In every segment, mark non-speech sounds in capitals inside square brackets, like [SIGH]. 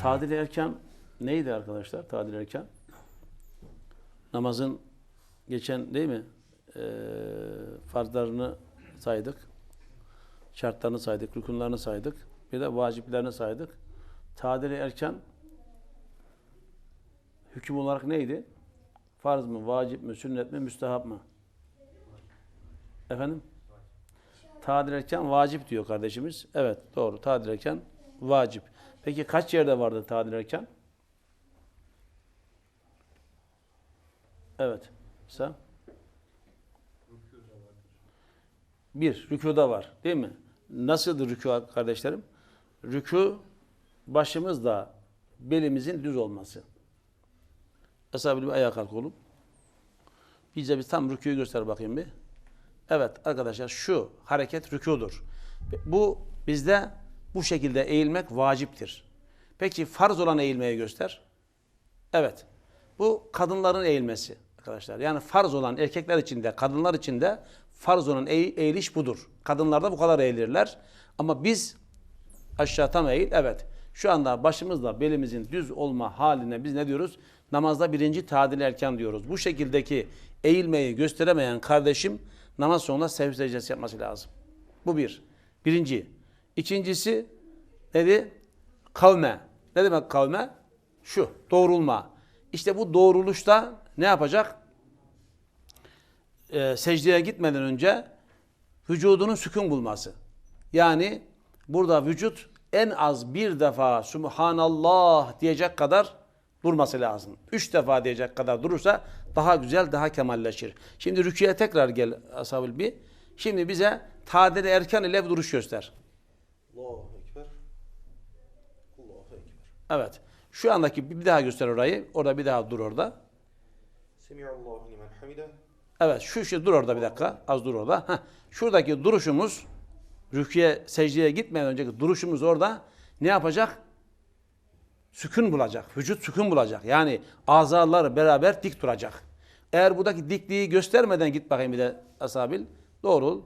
Tadil erken neydi arkadaşlar? Tadil erken. Namazın geçen değil mi? Ee, farzlarını saydık. Şartlarını saydık, rükunlarını saydık. Bir de vaciplerini saydık. Tadil erken hüküm olarak neydi? Farz mı, vacip mi, sünnet mi, müstehap mı? Efendim? Tadil erken vacip diyor kardeşimiz. Evet doğru. Tadil erken vacip. Peki kaç yerde vardı tadil erken? Evet. Sen? Bir, rükuda var. Değil mi? Nasıldır rükû kardeşlerim? Rükû başımızla belimizin düz olması. Mesela bir ayağa kalkalım. Bize bir tam rükûyu göster bakayım bir. Evet arkadaşlar şu hareket rükûdur. Bu bizde bu şekilde eğilmek vaciptir. Peki farz olan eğilmeyi göster. Evet. Bu kadınların eğilmesi arkadaşlar. Yani farz olan erkekler için de kadınlar için de farz olan eğ- eğiliş budur. Kadınlarda bu kadar eğilirler. Ama biz aşağı tam eğil. Evet. Şu anda başımızla belimizin düz olma haline biz ne diyoruz? Namazda birinci tadil erken diyoruz. Bu şekildeki eğilmeyi gösteremeyen kardeşim namaz sonunda secdesi yapması lazım. Bu bir. Birinci. İkincisi dedi? Kavme. Ne demek kavme? Şu. Doğrulma. İşte bu doğruluşta ne yapacak? Ee, secdeye gitmeden önce vücudunun sükun bulması. Yani burada vücut en az bir defa Subhanallah diyecek kadar durması lazım. Üç defa diyecek kadar durursa daha güzel, daha kemalleşir. Şimdi rüküye tekrar gel ashabül bir. Şimdi bize tadil erken ile duruş göster. Allahu Ekber. Allahu Ekber. Evet. Şu andaki bir daha göster orayı. Orada bir daha dur orada. Semiallahu limen hamide. Evet şu şey dur orada bir dakika. Az dur orada. Heh. Şuradaki duruşumuz rüküye, secdeye gitmeden önceki duruşumuz orada ne yapacak? Sükun bulacak. Vücut sükun bulacak. Yani azalar beraber dik duracak. Eğer buradaki dikliği göstermeden git bakayım bir de asabil. Doğrul.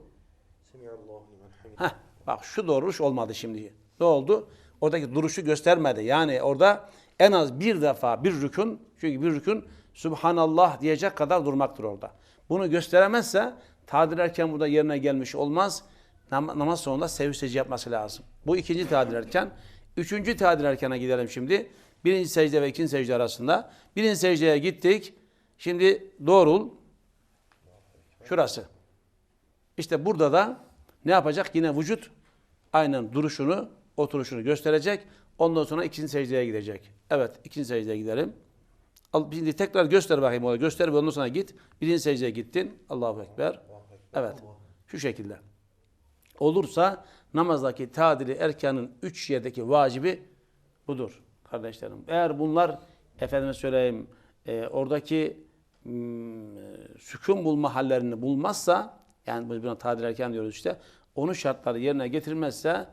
Semiallahu limen hamide. Heh, bak şu doğruş olmadı şimdi. Ne oldu? Oradaki duruşu göstermedi. Yani orada en az bir defa bir rükün, çünkü bir rükün Subhanallah diyecek kadar durmaktır orada. Bunu gösteremezse tadil erken burada yerine gelmiş olmaz. Nam- namaz sonunda sevseci yapması lazım. Bu ikinci tadil erken. Üçüncü tadil erkene gidelim şimdi. Birinci secde ve ikinci secde arasında. Birinci secdeye gittik. Şimdi doğrul. Şurası. İşte burada da ne yapacak? Yine vücut aynen duruşunu, oturuşunu gösterecek. Ondan sonra ikinci secdeye gidecek. Evet, ikinci secdeye gidelim. Al, şimdi tekrar göster bakayım orada. Göster ve ondan sonra git. Birinci secdeye gittin. Allahu Ekber. Evet. Şu şekilde. Olursa namazdaki tadili erkanın üç yerdeki vacibi budur kardeşlerim. Eğer bunlar efendime söyleyeyim e, oradaki mm, e, sükun bulma hallerini bulmazsa yani buna tadil erken diyoruz işte onun şartları yerine getirilmezse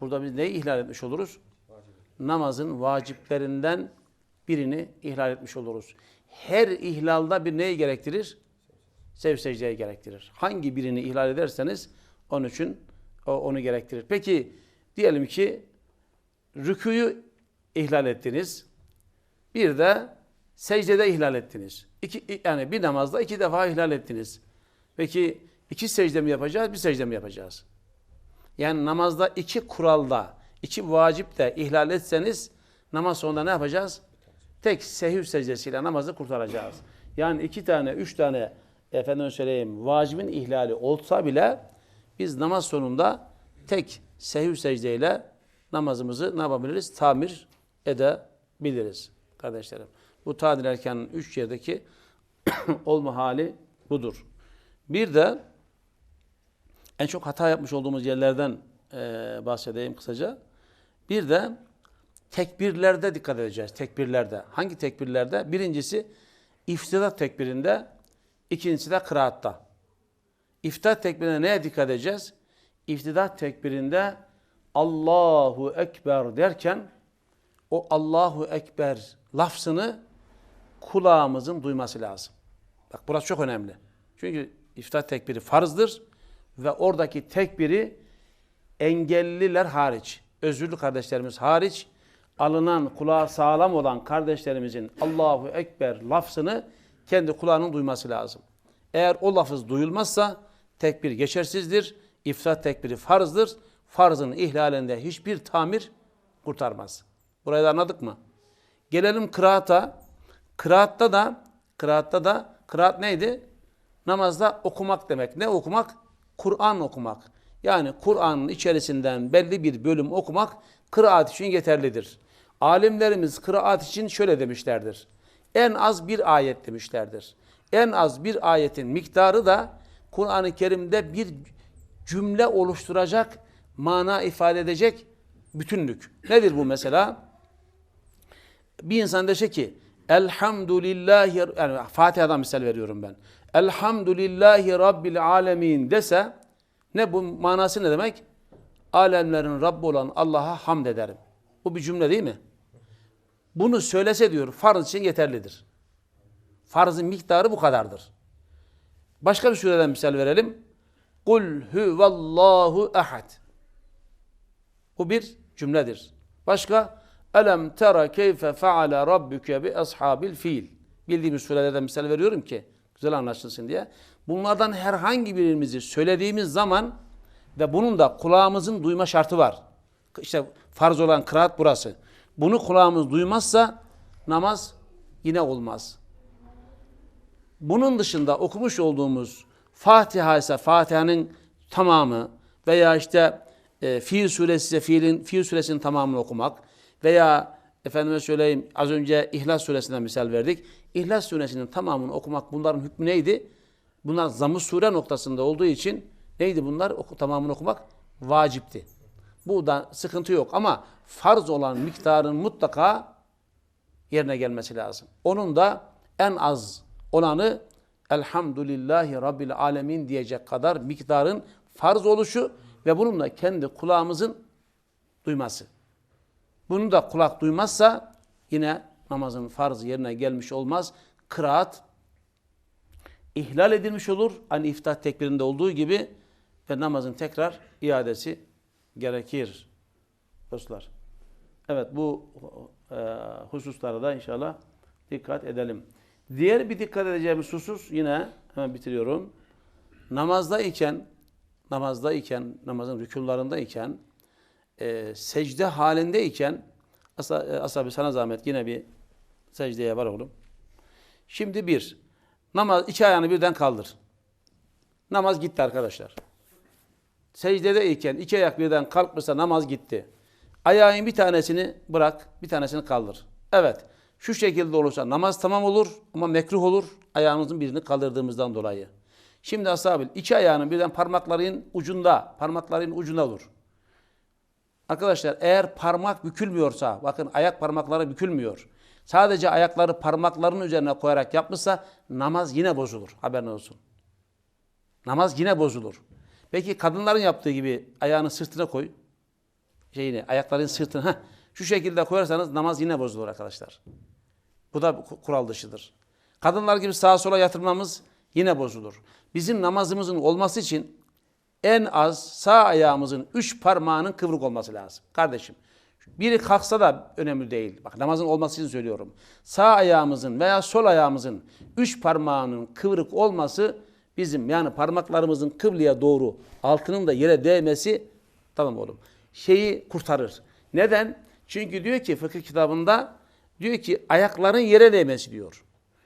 burada biz neyi ihlal etmiş oluruz? Namazın vaciplerinden birini ihlal etmiş oluruz. Her ihlalda bir neyi gerektirir? Sev secdeyi gerektirir. Hangi birini ihlal ederseniz onun için o onu gerektirir. Peki diyelim ki rüküyü ihlal ettiniz. Bir de secdede ihlal ettiniz. İki, yani bir namazda iki defa ihlal ettiniz. Peki iki secde mi yapacağız, bir secde mi yapacağız? Yani namazda iki kuralda, iki vacip de ihlal etseniz namaz sonunda ne yapacağız? Tek sehv secdesiyle namazı kurtaracağız. Yani iki tane, üç tane efendim söyleyeyim vacibin ihlali olsa bile biz namaz sonunda tek sehv secdeyle namazımızı ne yapabiliriz? Tamir edebiliriz kardeşlerim. Bu tadil erkanın üç yerdeki [COUGHS] olma hali budur. Bir de en çok hata yapmış olduğumuz yerlerden e, bahsedeyim kısaca. Bir de tekbirlerde dikkat edeceğiz. Tekbirlerde. Hangi tekbirlerde? Birincisi iftidat tekbirinde, ikincisi de kıraatta. İftidat tekbirine neye dikkat edeceğiz? İftidat tekbirinde Allahu Ekber derken o Allahu Ekber lafzını kulağımızın duyması lazım. Bak burası çok önemli. Çünkü iftihat tekbiri farzdır ve oradaki tekbiri engelliler hariç, özürlü kardeşlerimiz hariç alınan kulağı sağlam olan kardeşlerimizin Allahu Ekber lafzını kendi kulağının duyması lazım. Eğer o lafız duyulmazsa tekbir geçersizdir. İfrat tekbiri farzdır. Farzın ihlalinde hiçbir tamir kurtarmaz. Burayı da anladık mı? Gelelim kıraata. Kıraatta da kıraatta da kıraat neydi? Namazda okumak demek. Ne okumak? Kur'an okumak. Yani Kur'an'ın içerisinden belli bir bölüm okumak kıraat için yeterlidir. Alimlerimiz kıraat için şöyle demişlerdir. En az bir ayet demişlerdir. En az bir ayetin miktarı da Kur'an-ı Kerim'de bir cümle oluşturacak, mana ifade edecek bütünlük. Nedir bu mesela? Bir insan dese ki Elhamdülillahi yani Fatiha'dan misal veriyorum ben. Elhamdülillahi Rabbil alemin dese ne bu manası ne demek? Alemlerin Rabbi olan Allah'a hamd ederim. Bu bir cümle değil mi? Bunu söylese diyor farz için yeterlidir. Farzın miktarı bu kadardır. Başka bir sureden misal verelim. Kul huvallahu ehad. Bu bir cümledir. Başka Elem tera keyfe feale rabbuke bi ashabil fil. Bildiğimiz surelerden misal veriyorum ki güzel anlaşılsın diye. Bunlardan herhangi birimizi söylediğimiz zaman ve bunun da kulağımızın duyma şartı var. İşte farz olan kıraat burası. Bunu kulağımız duymazsa namaz yine olmaz. Bunun dışında okumuş olduğumuz Fatiha ise Fatiha'nın tamamı veya işte e, Fiil suresi ise fiilin Fiil suresinin tamamını okumak veya efendime söyleyeyim az önce İhlas suresinden misal verdik. İhlas suresinin tamamını okumak bunların hükmü neydi? Bunlar zamı sure noktasında olduğu için neydi bunlar? Oku, tamamını okumak vacipti. Bu da sıkıntı yok ama farz olan miktarın mutlaka yerine gelmesi lazım. Onun da en az olanı Elhamdülillahi Rabbil Alemin diyecek kadar miktarın farz oluşu ve bunun da kendi kulağımızın duyması. Bunu da kulak duymazsa yine namazın farzı yerine gelmiş olmaz. Kıraat ihlal edilmiş olur. Hani iftah tekbirinde olduğu gibi ve namazın tekrar iadesi gerekir. Dostlar. Evet bu e, hususlara da inşallah dikkat edelim. Diğer bir dikkat edeceğimiz husus yine hemen bitiriyorum. Namazdayken namazdayken, namazın rükunlarındayken e, secde halindeyken asa, e, asabi sana zahmet yine bir secdeye var oğlum. Şimdi bir, namaz iki ayağını birden kaldır. Namaz gitti arkadaşlar. Secdedeyken iki ayak birden kalkmışsa namaz gitti. Ayağın bir tanesini bırak, bir tanesini kaldır. Evet, şu şekilde olursa namaz tamam olur ama mekruh olur ayağımızın birini kaldırdığımızdan dolayı. Şimdi ashabil iki ayağının birden parmakların ucunda, parmakların ucunda olur. Arkadaşlar eğer parmak bükülmüyorsa, bakın ayak parmakları bükülmüyor. Sadece ayakları parmakların üzerine koyarak yapmışsa namaz yine bozulur. Haberin olsun. Namaz yine bozulur. Peki kadınların yaptığı gibi ayağını sırtına koy. Şeyini, ayakların sırtına. Heh, şu şekilde koyarsanız namaz yine bozulur arkadaşlar. Bu da kural dışıdır. Kadınlar gibi sağa sola yatırmamız yine bozulur. Bizim namazımızın olması için en az sağ ayağımızın üç parmağının kıvrık olması lazım. Kardeşim biri kalksa da önemli değil. Bak namazın olması için söylüyorum. Sağ ayağımızın veya sol ayağımızın üç parmağının kıvrık olması bizim yani parmaklarımızın kıbleye doğru altının da yere değmesi tamam oğlum. Şeyi kurtarır. Neden? Çünkü diyor ki fıkıh kitabında diyor ki ayakların yere değmesi diyor.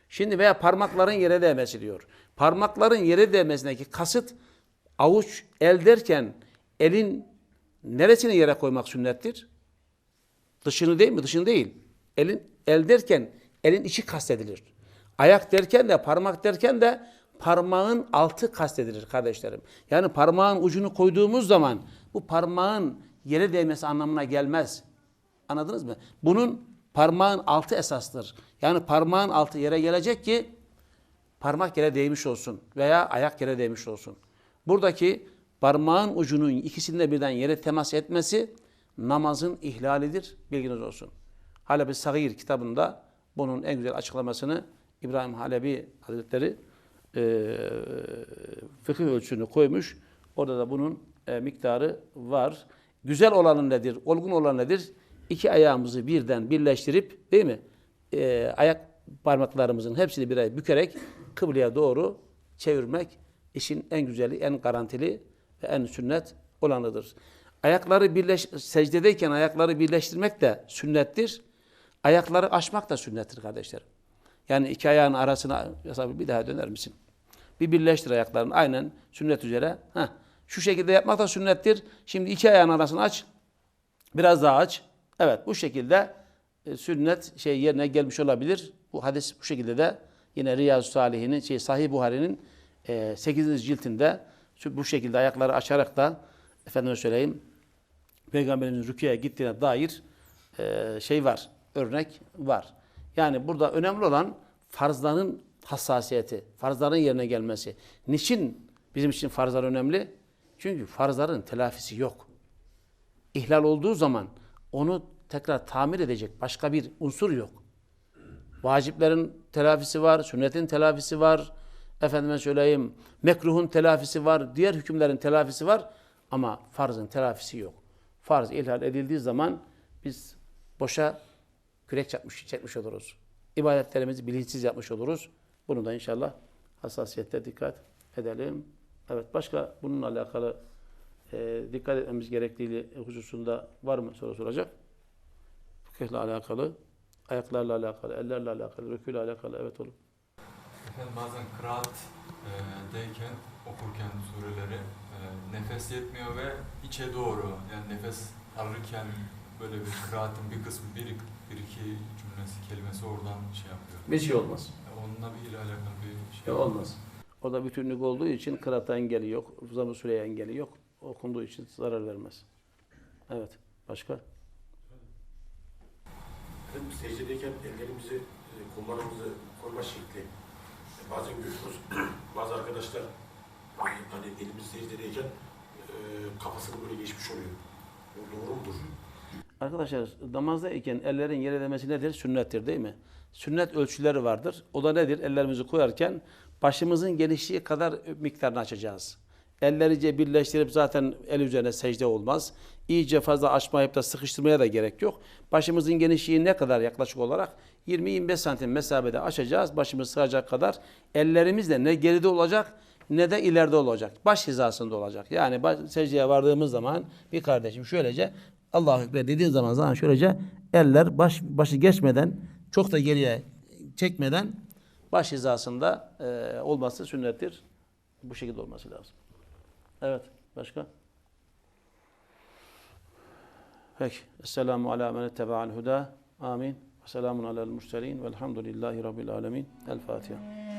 Şimdi veya parmakların yere değmesi diyor. Parmakların yere değmesindeki kasıt avuç el derken elin neresini yere koymak sünnettir? Dışını değil mi? Dışını değil. Elin el derken elin içi kastedilir. Ayak derken de parmak derken de parmağın altı kastedilir kardeşlerim. Yani parmağın ucunu koyduğumuz zaman bu parmağın yere değmesi anlamına gelmez. Anladınız mı? Bunun parmağın altı esastır. Yani parmağın altı yere gelecek ki parmak yere değmiş olsun veya ayak yere değmiş olsun. Buradaki parmağın ucunun ikisinde birden yere temas etmesi namazın ihlalidir. Bilginiz olsun. Halebi Sagir kitabında bunun en güzel açıklamasını İbrahim Halebi Hazretleri e, fıkıh ölçüsünü koymuş. Orada da bunun e, miktarı var. Güzel olanı nedir? Olgun olan nedir? iki ayağımızı birden birleştirip değil mi? Ee, ayak parmaklarımızın hepsini bir bükerek kıbleye doğru çevirmek işin en güzeli, en garantili ve en sünnet olanıdır. Ayakları birleş secdedeyken ayakları birleştirmek de sünnettir. Ayakları açmak da sünnettir kardeşlerim. Yani iki ayağın arasına mesela bir daha döner misin? Bir birleştir ayaklarını aynen sünnet üzere. Heh. Şu şekilde yapmak da sünnettir. Şimdi iki ayağın arasını aç. Biraz daha aç. Evet bu şekilde e, sünnet şey yerine gelmiş olabilir. Bu hadis bu şekilde de yine Riyazu Salihinin şey Sahih Buhari'nin e, 8. ciltinde bu şekilde ayakları açarak da efendime söyleyeyim Peygamberimizin rüküye gittiğine dair e, şey var, örnek var. Yani burada önemli olan farzların hassasiyeti, farzların yerine gelmesi. Niçin bizim için farzlar önemli? Çünkü farzların telafisi yok. İhlal olduğu zaman onu tekrar tamir edecek başka bir unsur yok. Vaciplerin telafisi var, sünnetin telafisi var, efendime söyleyeyim mekruhun telafisi var, diğer hükümlerin telafisi var ama farzın telafisi yok. Farz ihlal edildiği zaman biz boşa kürek çakmış, çekmiş oluruz. İbadetlerimizi bilinçsiz yapmış oluruz. Bunu da inşallah hassasiyette dikkat edelim. Evet başka bununla alakalı e, dikkat etmemiz gerektiği hususunda var mı soru soracak? Fıkıhla alakalı, ayaklarla alakalı, ellerle alakalı, rüküyle alakalı. Evet oğlum. Efendim bazen kıraat deyken okurken sureleri e, nefes yetmiyor ve içe doğru yani nefes alırken böyle bir kıraatın bir kısmı bir, bir iki cümlesi kelimesi oradan şey yapıyor. Bir şey olmaz. E, onunla bir ile alakalı bir şey Şey olmaz. Orada bütünlük olduğu için kıraata engeli yok. Uzama süreye engeli yok. Okunduğu için zarar vermez. Evet. Başka? Efendim secdedeyken ellerimizi, e, kollarımızı koyma şekli. Bazen görüyoruz, [CLEARS THROAT] bazı arkadaşlar hani elimiz secdedeyken e, kafasını böyle geçmiş oluyor. Bu doğru mudur? Arkadaşlar namazdayken ellerin yere değmesi nedir? Sünnettir değil mi? Sünnet ölçüleri vardır. O da nedir? Ellerimizi koyarken başımızın genişliği kadar miktarını açacağız. Ellerice birleştirip zaten el üzerine secde olmaz. İyice fazla açmayıp da sıkıştırmaya da gerek yok. Başımızın genişliği ne kadar yaklaşık olarak? 20-25 santim mesafede açacağız. Başımız sığacak kadar. Ellerimiz de ne geride olacak ne de ileride olacak. Baş hizasında olacak. Yani baş, secdeye vardığımız zaman bir kardeşim şöylece Allahu Ekber dediğin zaman zaman şöylece eller baş başı geçmeden çok da geriye çekmeden baş hizasında e, olması sünnettir. Bu şekilde olması lazım. Evet. Başka? Peki. Esselamu ala men etteba'al huda. Amin. Selamun alel murselin. Velhamdülillahi Rabbil alemin. El Fatiha.